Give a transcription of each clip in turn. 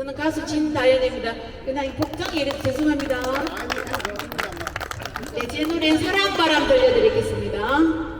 저는 가수 진다연입니다. 그냥 이 복장이 이래 죄송합니다. 네, 제 노래 사랑바람 들려드리겠습니다.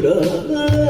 good up.